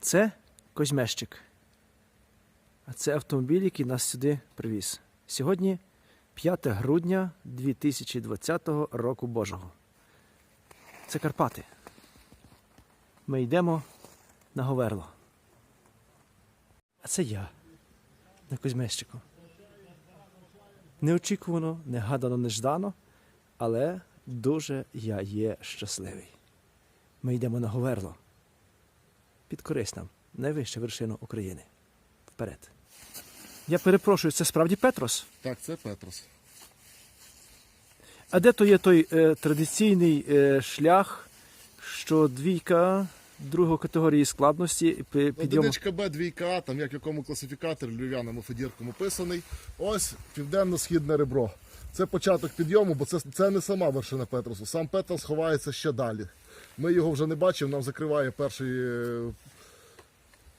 Це Козьмещик. А це автомобіль, який нас сюди привіз. Сьогодні 5 грудня 2020 року Божого. Це Карпати. Ми йдемо на Говерло. А це я на Козьмещику. Неочікувано, негадано, неждано, але дуже я є щасливий. Ми йдемо на Говерло. Підкорись нам найвища вершина України. Вперед. Я перепрошую, це справді Петрос? Так, це Петрос. А де то є той е, традиційний е, шлях, що двійка другої категорії складності пи- підйому? Одиничка Б, двійка А, там як в якому класифікаторі львів'яним Федірком описаний. Ось південно-східне ребро. Це початок підйому, бо це, це не сама вершина Петросу. Сам Петрос ховається ще далі. Ми його вже не бачимо, нам закриває перший е,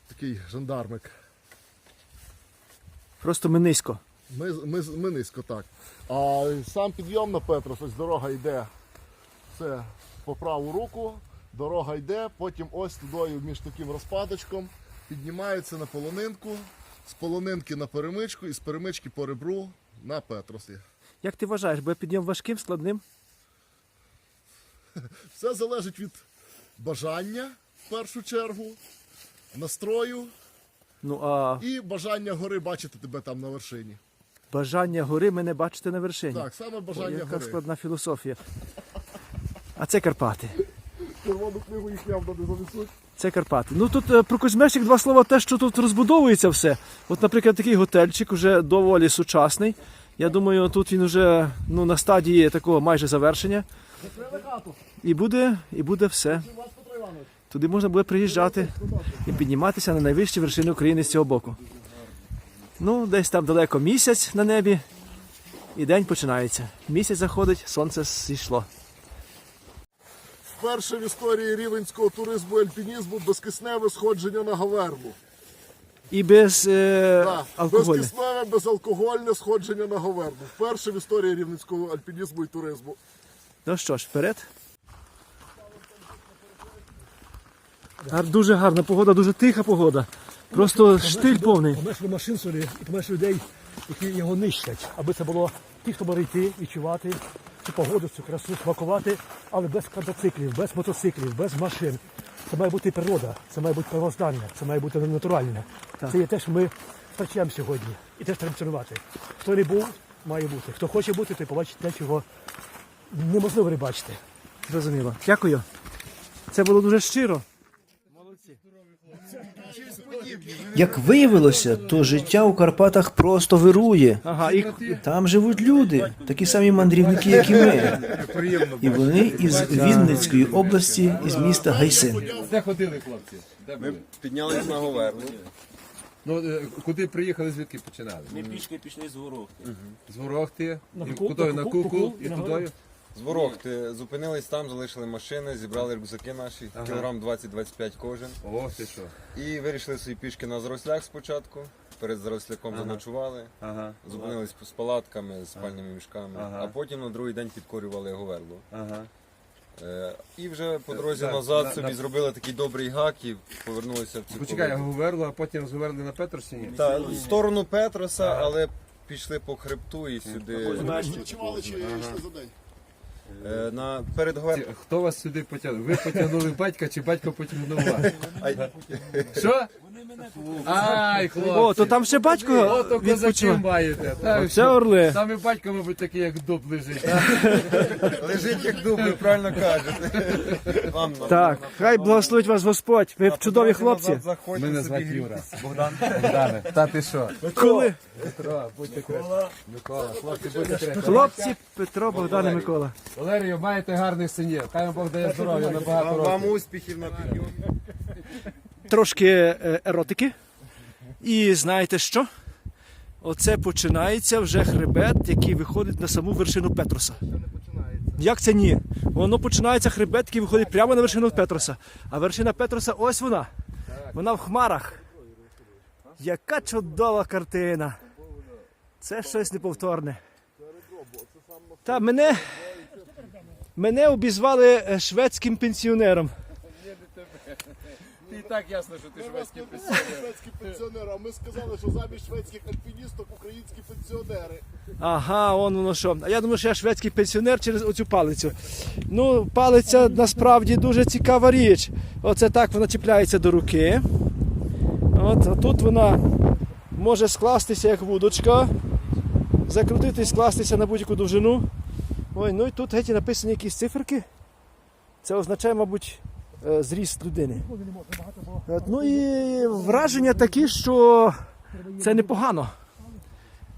такий жандармик. Просто ми низько. Ми, ми, ми низько так. А сам підйом на Петрос, ось дорога йде це по праву руку, дорога йде, потім ось тудою між таким розпадочком піднімається на полонинку, з полонинки на перемичку і з перемички по ребру на Петросі. Як ти вважаєш, буде підйом важким, складним? Все залежить від бажання в першу чергу, настрою Ну а і бажання гори бачити тебе там на вершині. бажання гори мене бачити на вершині. Так, саме бажання яка гори. складна філософія. А це Карпати. Червону книгу їх явно не занесуть. Це Карпати. Ну тут е, про Козьмещик два слова те, що тут розбудовується все. От, наприклад, такий готельчик вже доволі сучасний. Я думаю, тут він вже ну, на стадії такого майже завершення. І буде, і буде все. Туди можна буде приїжджати і підніматися на найвищі вершини України з цього боку. Ну, десь там далеко місяць на небі, і день починається. Місяць заходить, сонце зійшло. Вперше в історії рівенського туризму і альпінізму безкисневе сходження на Говерлу. І без е, Так, алкоголю. безкисневе, безалкогольне сходження на Говерлу. Вперше в історії рівненського альпінізму і туризму. Ну що ж, вперед. Дуже гарна погода, дуже тиха погода. Просто штиль повний. Помешли машин собі і помешли людей, які його нищать, аби це було ті, хто може йти, відчувати цю погоду, цю красу, смакувати, але без квадроциклів, без мотоциклів, без машин. Це має бути природа, це має бути первознання, це має бути натуральне. Це є те, що ми втрачаємо сьогодні. І теж треба цінувати. Хто не був, має бути. Хто хоче бути, той побачить те, чого неможливо не бачити. Зрозуміло. Дякую. Це було дуже щиро. Як виявилося, то життя у Карпатах просто вирує. Ага, і Там живуть люди, такі самі мандрівники, як і ми. І вони із Вінницької області, із міста Гайсин. Де ходили хлопці? Де Ми були? піднялись на Говерлу. Ну, е, куди приїхали, звідки починали? Ми пішки пішли з Ворохти. З Ворохти, На і Куку- куди на Куку- і туди. З Ворохти зупинились там, залишили машини, зібрали рюкзаки наші, кілограм 20-25 кожен. О, ти що? І вирішили свої пішки на зарослях спочатку. Перед заросляком заночували, Ага. зупинились з палатками, з спальними мішками, Ага. а потім на другий день підкорювали Говерлу. Ага. Е, І вже по дорозі Да, назад на- собі на- зробили такий добрий гак і повернулися в цю Почекай, колоду. Говерло, а потім зверли на Петросіні? Та, в сторону Петроса, але пішли по хребту і сюди. Відпочивали чи йшли за день? Е, На, перед. Хто вас сюди потягнув? Ви потягнули батька чи батько потягнув вас? Ай. Хлопці. О, то там ще батько Ото козаки маєте. Та, Це що? орли. Саме батько, мабуть, такий, як дуб лежить. Лежить як дуб, ви правильно кажете. Вам Так, хай благословить вас Господь. Ви чудові хлопці. назад заходьте Мене собі звати грійтесь. Юра. Богдан. Богдане, та ти що? Коли? Петро, будьте Микола. Микола, хлопці, будьте крепкі. Хлопці, Петро, Богдан і Микола. Валерію, маєте гарних синів. Хай вам Бог дає здоров'я на багато Вам, вам років. успіхів на підйомі. Трошки е, еротики. І знаєте що? Оце починається вже хребет, який виходить на саму вершину Петроса. Як це ні? Воно починається хребет, який виходить прямо на вершину Петроса. А вершина Петроса ось вона. Вона в хмарах. Яка чудова картина. Це щось неповторне. Та мене, мене обізвали е, шведським пенсіонером. І так ясно, що ти Ми вас шведський не пенсіонер. шведські пенсіонери, а ми сказали, що замість шведських альпіністок українські пенсіонери. Ага, он воно що. А я думаю, що я шведський пенсіонер через оцю палицю. Ну, палиця насправді дуже цікава річ. Оце так вона чіпляється до руки. От, а тут вона може скластися як вудочка, закрутити і скластися на будь-яку довжину. Ой, ну і тут геть написані якісь циферки. Це означає, мабуть, зріст людини. Ну і враження такі, що це непогано.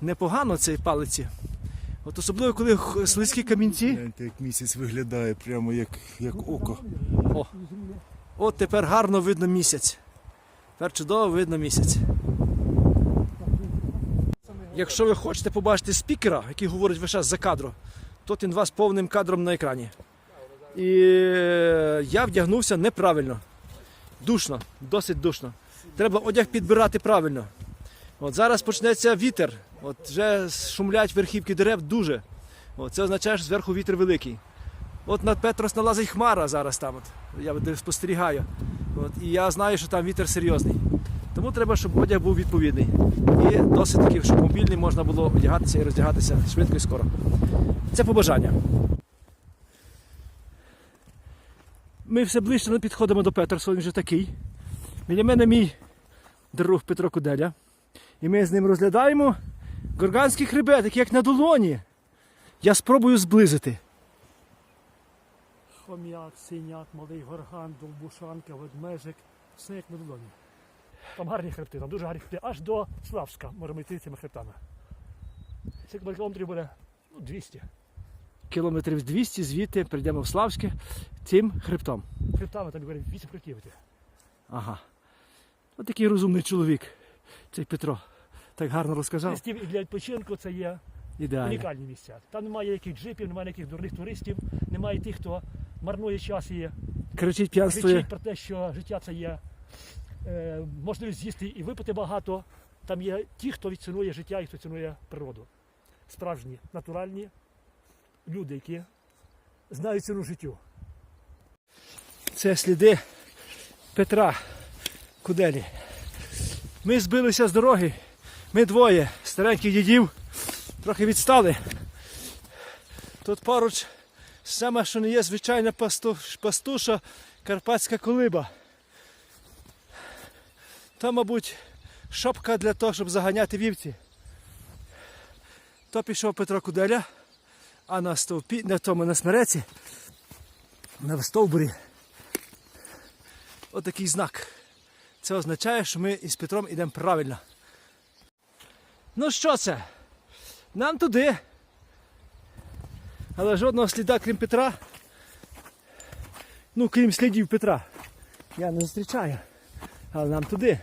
Непогано цій палиці. От особливо, коли слизькі камінці. Як місяць виглядає, прямо як, як око. О, от тепер гарно видно місяць. Тепер чудово видно місяць. Якщо ви хочете побачити спікера, який говорить весь час за кадром, то він вас повним кадром на екрані. І е, я вдягнувся неправильно. Душно, досить душно. Треба одяг підбирати правильно. От зараз почнеться вітер. От вже шумлять верхівки дерев дуже. От, це означає, що зверху вітер великий. От над Петрос налазить хмара зараз там. От. Я спостерігаю. От. І я знаю, що там вітер серйозний. Тому треба, щоб одяг був відповідний. І досить таки, щоб мобільний можна було одягатися і роздягатися швидко і скоро. Це побажання. Ми все ближче не підходимо до Петерсу, він вже такий. Біля мене мій друг Петро Куделя. І ми з ним розглядаємо горганський хребет, як на долоні. Я спробую зблизити. хом'як, синяк, малий горган, довбушанка, ведмежик, все як на долоні. Там гарні хребти, там дуже гарні хребти. Аж до Славська можемо йти цими хребтами. Це кілометрів буде ну, 200. Кілометрів 200 звідти прийдемо в Славське цим хребтом. Хребтами там говорять 8 хребтів. Ага. Ось такий розумний чоловік, цей Петро. Так гарно розказав. І для відпочинку це є Ідеально. унікальні місця. Там немає ніяких джипів, немає ніяких дурних туристів, немає тих, хто марнує час і Кричить п'янствує. кричить про те, що життя це є е, можливість з'їсти і випити багато. Там є ті, хто відцінує життя і хто цінує природу. Справжні, натуральні люди, які знають ціну життю. Це сліди Петра Куделі. Ми збилися з дороги. Ми двоє стареньких дідів трохи відстали. Тут поруч саме, що не є звичайна пасту- пастуша карпатська колиба. То, мабуть, шопка для того, щоб заганяти вівці. То пішов Петро Куделя, а на стовпі, на тому на смереці, на стовбурі отакий знак. Це означає, що ми із Петром йдемо правильно. Ну що це? Нам туди. Але жодного сліда, крім Петра. Ну, крім слідів Петра. Я не зустрічаю. Але нам туди.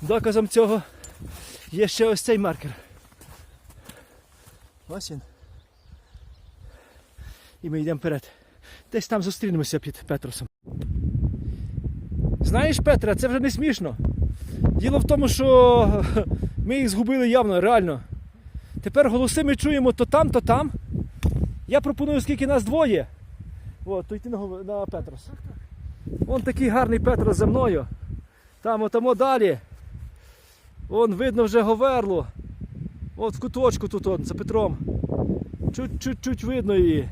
Доказом цього є ще ось цей маркер. Ось він. І ми йдемо вперед. Десь там зустрінемося під Петросом. Знаєш, Петре, це вже не смішно. Діло в тому, що ми їх згубили явно, реально. Тепер голоси ми чуємо то там, то там. Я пропоную, скільки нас двоє. От, то йти на, на Петрос. Вон такий гарний Петрос за мною. Там отамо далі. Вон видно вже Говерлу. От в куточку тут он, за Петром. Чуть-чуть видно її.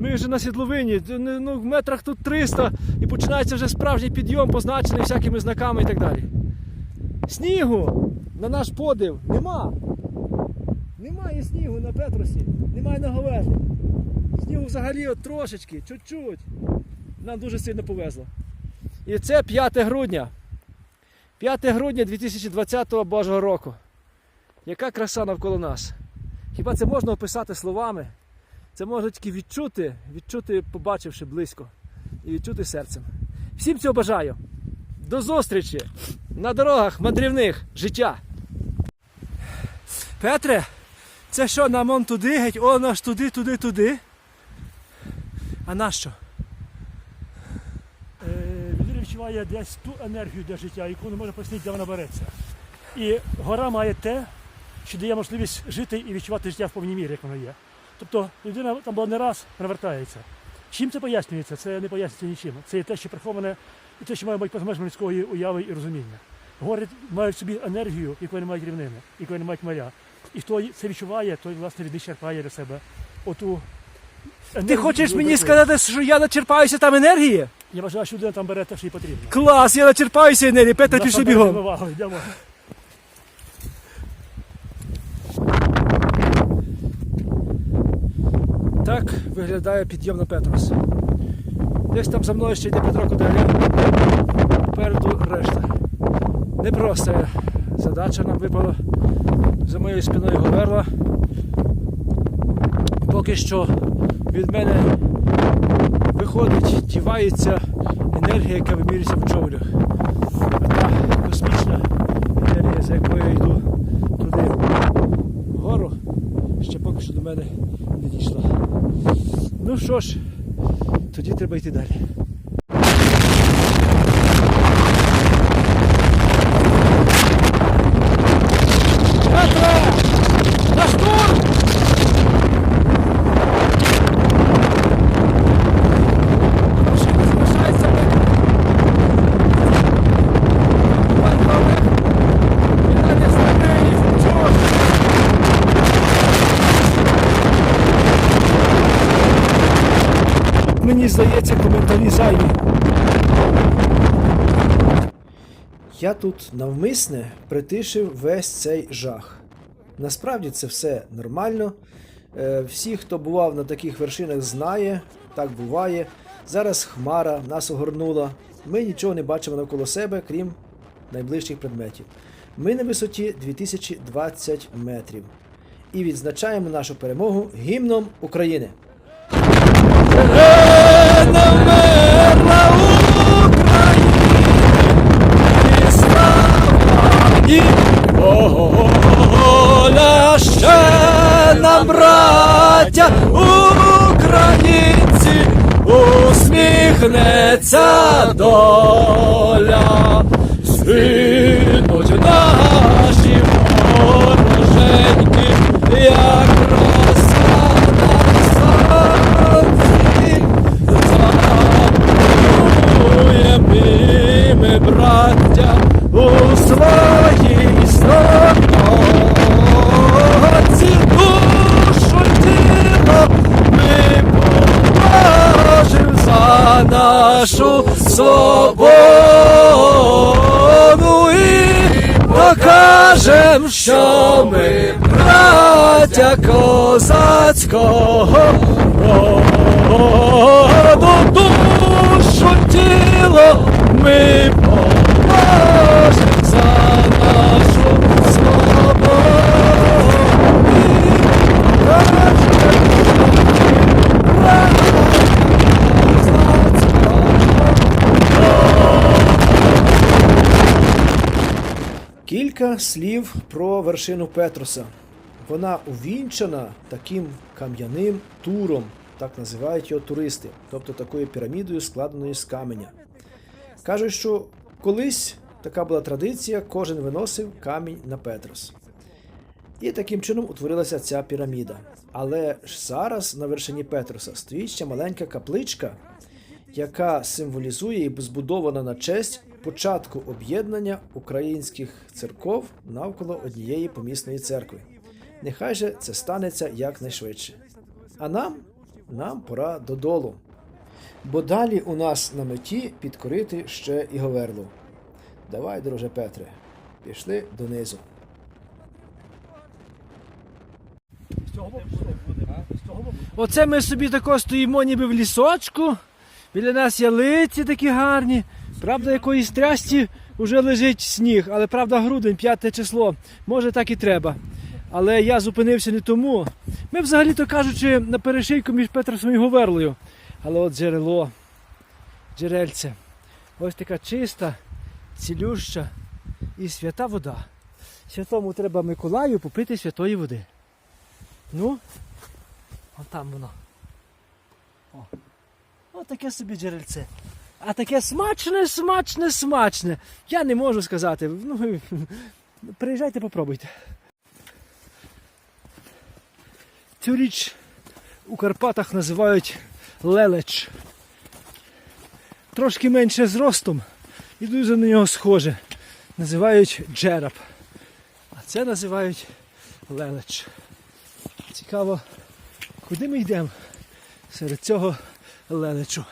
Ми вже на сідловині, ну, ну, в метрах тут 300 і починається вже справжній підйом, позначений всякими знаками і так далі. Снігу на наш подив нема. Немає снігу на Петросі, немає на Говерлі. Снігу взагалі от трошечки, чуть-чуть. Нам дуже сильно повезло. І це 5 грудня. 5 грудня 2020 Божого року. Яка краса навколо нас. Хіба це можна описати словами? Це можна тільки відчути, відчути, побачивши близько, і відчути серцем. Всім цього бажаю. До зустрічі на дорогах мандрівних життя. Петре, це що, нам он туди, геть, о, наш туди, туди, туди. А нащо? Е, людина відчуває десь ту енергію для життя, яку не може пояснити, де вона береться. І гора має те, що дає можливість жити і відчувати життя в повній мірі, як воно є. Тобто людина там була не раз, вона вертається. Чим це пояснюється? Це не пояснюється нічим. Це є те, що приховане, і те, що має бути межами людської уяви і розуміння. Гори мають в собі енергію, якої не мають рівнини, якої не мають моря. І хто це відчуває, той власне відчерпає для себе оту. Ти хочеш мені яку- сказати, що я начерпаюся там енергії? Я вважаю, що людина там бере те, що їй потрібно. Клас, я начерпаюся енергії, Петро, пішли Насамперед, бігом. увагу, йдемо. Так виглядає підйом на Петрос. Десь там за мною ще йде Петро Куделя. Попереду решта. Непроста задача нам випала. За моєю спиною говерла. Поки що від мене виходить, дівається енергія, яка вимірюється в човлях. Та космічна енергія, за якою я йду ще поки що до мене не дійшла. Ну що ж, тоді треба йти далі. Петре! На штурм! Машина залишається, Петре. Давай, добре. Кидайте стрільниць, чого? Мені здається, коментарі зайві. Я тут навмисне притишив весь цей жах. Насправді це все нормально. Е, Всі, хто бував на таких вершинах, знає, так буває. Зараз хмара нас огорнула. Ми нічого не бачимо навколо себе, крім найближчих предметів. Ми на висоті 2020 метрів. І відзначаємо нашу перемогу гімном України. Браття, українці, усміхнеться доля, світуть наші вороженьки, як Кілька слів про вершину Петроса. Вона увінчана таким кам'яним туром, так називають його туристи, тобто такою пірамідою, складеною з каменя. Кажуть, що колись така була традиція, кожен виносив камінь на Петрос. І таким чином утворилася ця піраміда. Але ж зараз на вершині Петроса стоїть ще маленька капличка, яка символізує і збудована на честь початку об'єднання українських церков навколо однієї помісної церкви. Нехай же це станеться якнайшвидше. А нам, нам пора додолу. Бо далі у нас на меті підкорити ще і Говерлу. Давай, друже Петре, пішли донизу. Оце ми собі тако стоїмо ніби в лісочку. Біля нас ялиці такі гарні. Правда, якоїсь трясті вже лежить сніг, але правда, грудень, п'яте число. Може так і треба. Але я зупинився не тому. Ми, взагалі-то кажучи, на перешийку між Петросом і Говерлою. Але от джерело, джерельце. Ось така чиста, цілюща і свята вода. Святому треба Миколаю попити святої води. Ну, Вон там воно. О. О, таке собі джерельце. А таке смачне, смачне, смачне. Я не можу сказати. Ну, приїжджайте, попробуйте. Цю річ у Карпатах називають лелеч. Трошки менше зростом і дуже на нього схоже. Називають джераб. А це називають лелеч. Цікаво, куди ми йдемо серед цього лелечу.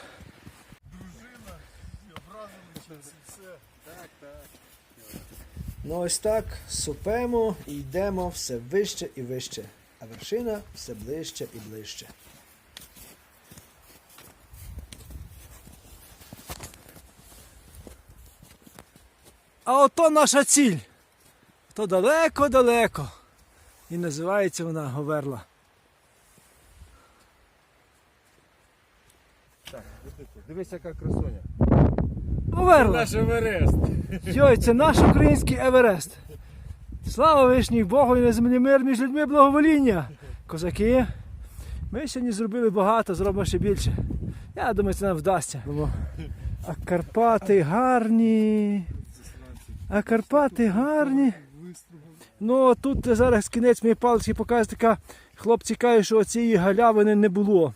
Ну ось так супемо і йдемо все вище і вище, а вершина все ближче і ближче. А ото наша ціль. То далеко-далеко. І називається вона Говерла. Так, Дивись, яка красуня. Говерла! Наш Еверест. Йой, це наш український Еверест. Слава вишній Богу і на землі мир між людьми благовоління. Козаки, ми сьогодні зробили багато, зробимо ще більше. Я думаю, це нам вдасться. А Карпати гарні. А Карпати гарні. Ну тут зараз кінець моєї палички показує така. Хлопці кажуть, що цієї галявини не було.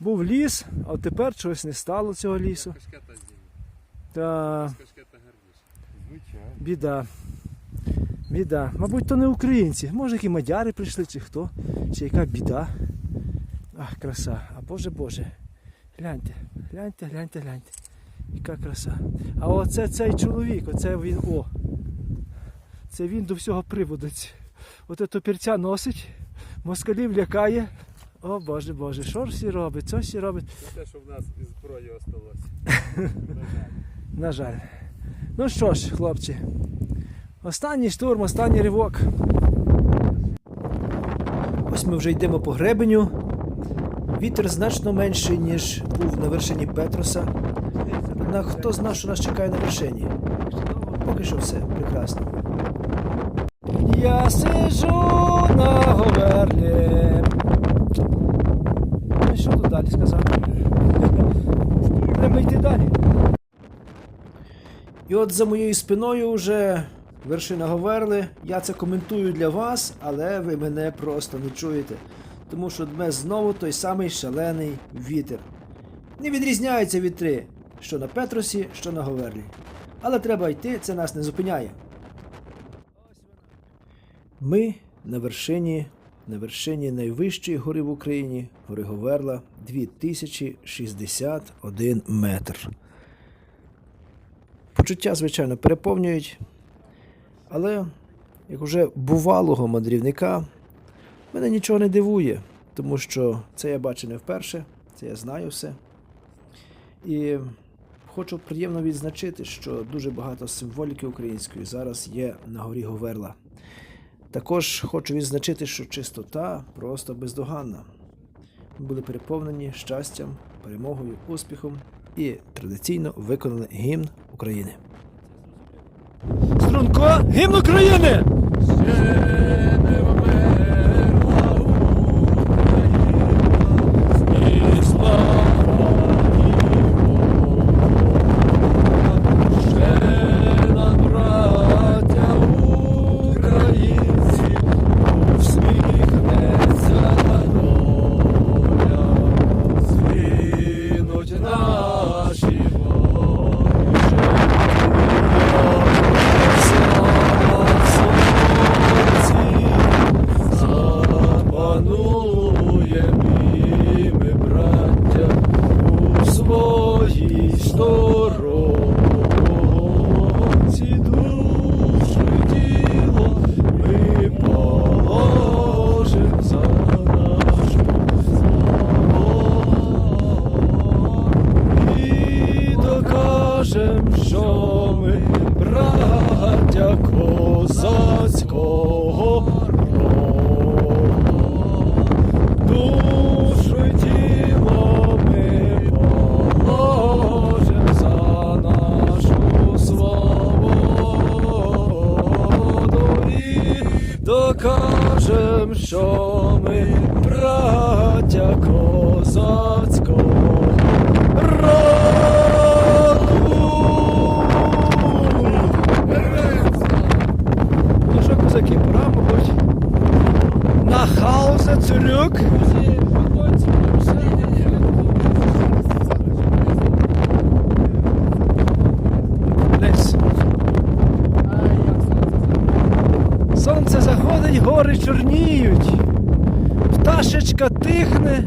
Був ліс, а тепер чогось не стало цього лісу. Та... Біда. Біда. Мабуть, то не українці. Може, які мадяри прийшли, чи хто, чи яка біда. Ах, краса. А Боже Боже. Гляньте, гляньте, гляньте, гляньте. Яка краса. А оце цей чоловік, оце він о. Це він до всього приводу. Оте топірця носить, москалів лякає. О Боже Боже, що всі робить, що всі робить. Це те, що в нас із зброї осталось. На жаль. Ну що ж, хлопці, останній штурм, останній ривок. Ось ми вже йдемо по гребеню. Вітер значно менший, ніж був на вершині Петроса. Однак хто знає, що нас чекає на вершині? Поки що все прекрасно. Я сижу на говерлі. Ну що тут далі сказати? Треба йти далі. І от за моєю спиною вже вершина Говерли. Я це коментую для вас, але ви мене просто не чуєте. Тому що дме знову той самий шалений вітер. Не відрізняються вітри, що на Петросі, що на Говерлі. Але треба йти, це нас не зупиняє. Ми на вершині, на вершині найвищої гори в Україні, гори Говерла, 2061 метр. Почуття, звичайно, переповнюють, але як уже бувалого мандрівника, мене нічого не дивує, тому що це я бачу не вперше, це я знаю все. І хочу приємно відзначити, що дуже багато символіки української зараз є на горі Говерла. Також хочу відзначити, що чистота просто бездоганна. Ми були переповнені щастям, перемогою, успіхом і традиційно виконали гімн України. Струнко, гімн України! nach Hause zurück. Сонце заходить, гори чорніють. Пташечка тихне.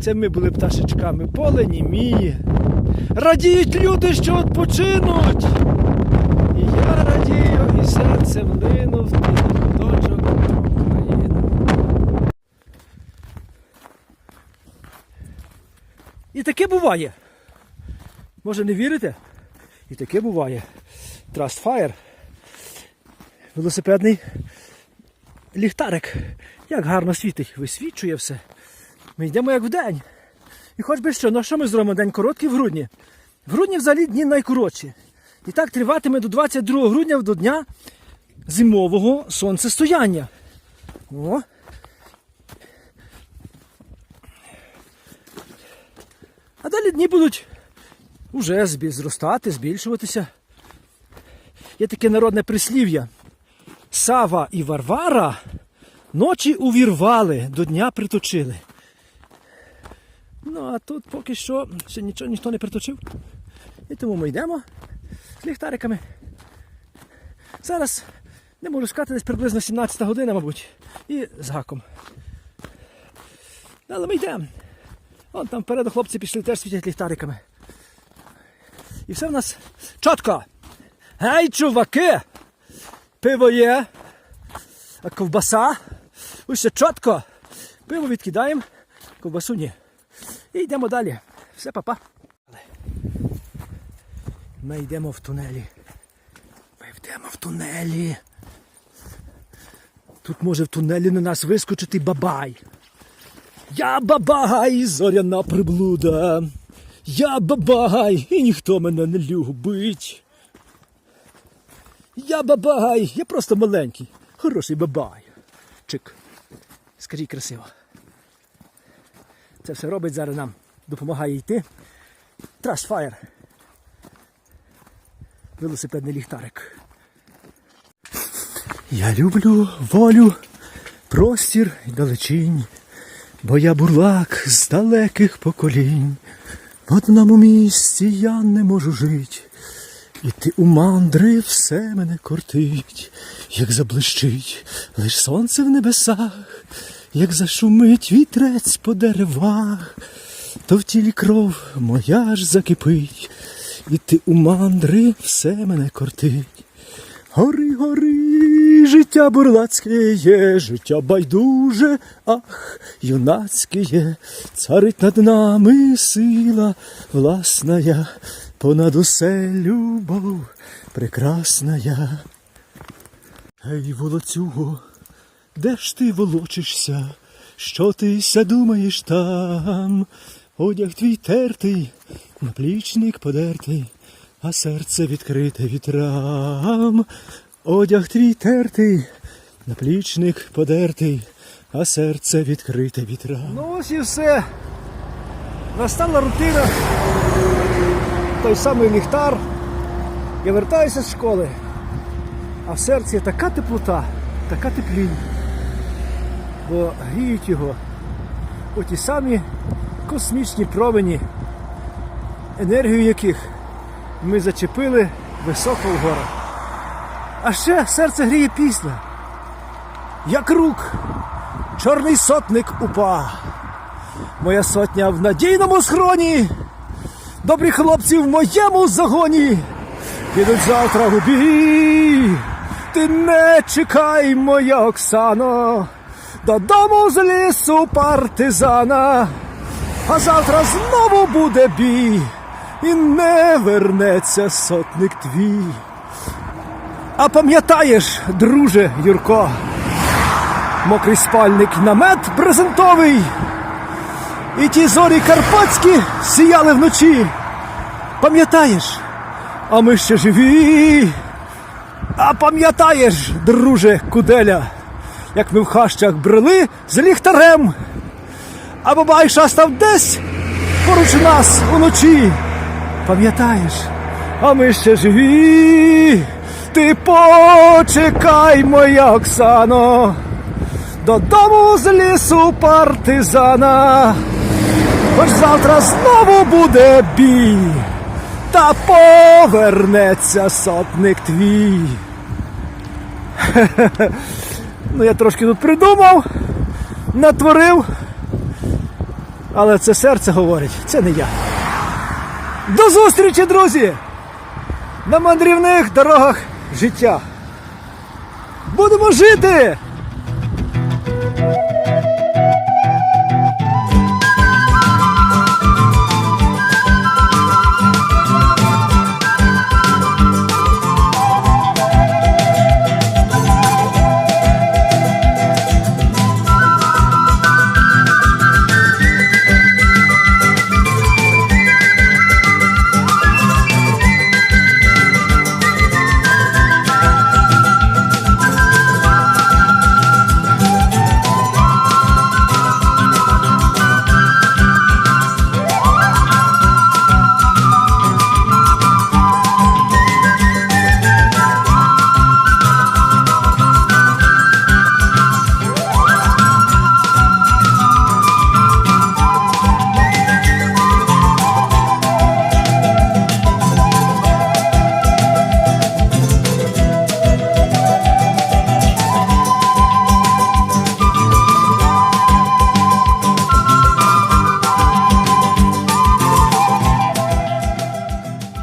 Це ми були пташечками, поле німіє. Радіють люди, що відпочинуть. І я радію, і серце влинув. Буває. Може не вірите? І таке буває. Trust Fire. Велосипедний ліхтарик. Як гарно світить, висвічує все. Ми йдемо як вдень. І хоч би що, ну що ми зробимо? День короткий в грудні. В грудні взагалі дні найкоротші. І так триватиме до 22 грудня до дня зимового сонцестояння. О. А далі дні будуть уже зростати, збільшуватися. Є таке народне прислів'я. Сава і Варвара ночі увірвали, до дня приточили. Ну, а тут поки що ще нічого ніхто не приточив. І тому ми йдемо з ліхтариками. Зараз не можу сказати, десь приблизно 17 година, мабуть, і з гаком. Але ми йдемо. Вон там впереду хлопці пішли, теж світять ліхтариками. І все в нас чітко. Гей, чуваки! Пиво є, а ковбаса. Усе чітко. Пиво відкидаємо, ковбасу ні. І йдемо далі. Все, папа. Ми йдемо в тунелі. Ми йдемо в тунелі. Тут може в тунелі на нас вискочити бабай. Я бабай, зоряна приблуда. Я бабай, і ніхто мене не любить. Я бабай, я просто маленький, хороший бабай. Чик. Скажіть красиво. Це все робить зараз нам. Допомагає йти. Fire. Велосипедний ліхтарик. Я люблю волю, простір і далечінь, бо я бурлак з далеких поколінь. В одному місці я не можу жить. І ти у мандри все мене кортить, як заблищить лиш сонце в небесах, як зашумить вітрець по деревах, то в тілі кров моя ж закипить, і ти у мандри все мене кортить. Гори, гори, життя бурлацьке життя байдуже, ах, юнацьке царить над нами сила власная, понад усе любов прекрасная. Ей, волоцюго, де ж ти волочишся? Що ти ся думаєш там? Одяг твій тертий, наплічник подертий, а серце відкрите вітрам. Одяг твій тертий, наплічник подертий, а серце відкрите вітрам. Ну ось і все. Настала рутина. Той самий ліхтар. Я вертаюся з школи. А в серці така теплота, така теплінь. Бо гріють його оті самі космічні промені, енергію яких ми зачепили високо в горах. А ще серце гріє пісня. Як рук, чорний сотник упа. Моя сотня в надійному схроні. Добрі хлопці в моєму загоні. Підуть завтра у бій. Ти не чекай, моя Оксано, додому з лісу партизана. А завтра знову буде бій, і не вернеться сотник твій. А пам'ятаєш, друже Юрко, мокрий спальник намет брезентовий, і ті зорі карпатські сіяли вночі. Пам'ятаєш, а ми ще живі. А пам'ятаєш, друже Куделя, як ми в хащах брели з ліхтарем, а бабай шастав десь поруч нас уночі. Пам'ятаєш, а ми ще живі. Ти почекай, моя Оксано, додому з лісу партизана. Хоч завтра знову буде бій, та повернеться сотник твій. Ну, я трошки тут придумав, натворив. Але це серце говорить, це не я. До зустрічі, друзі! На мандрівних дорогах життя. Будемо жити!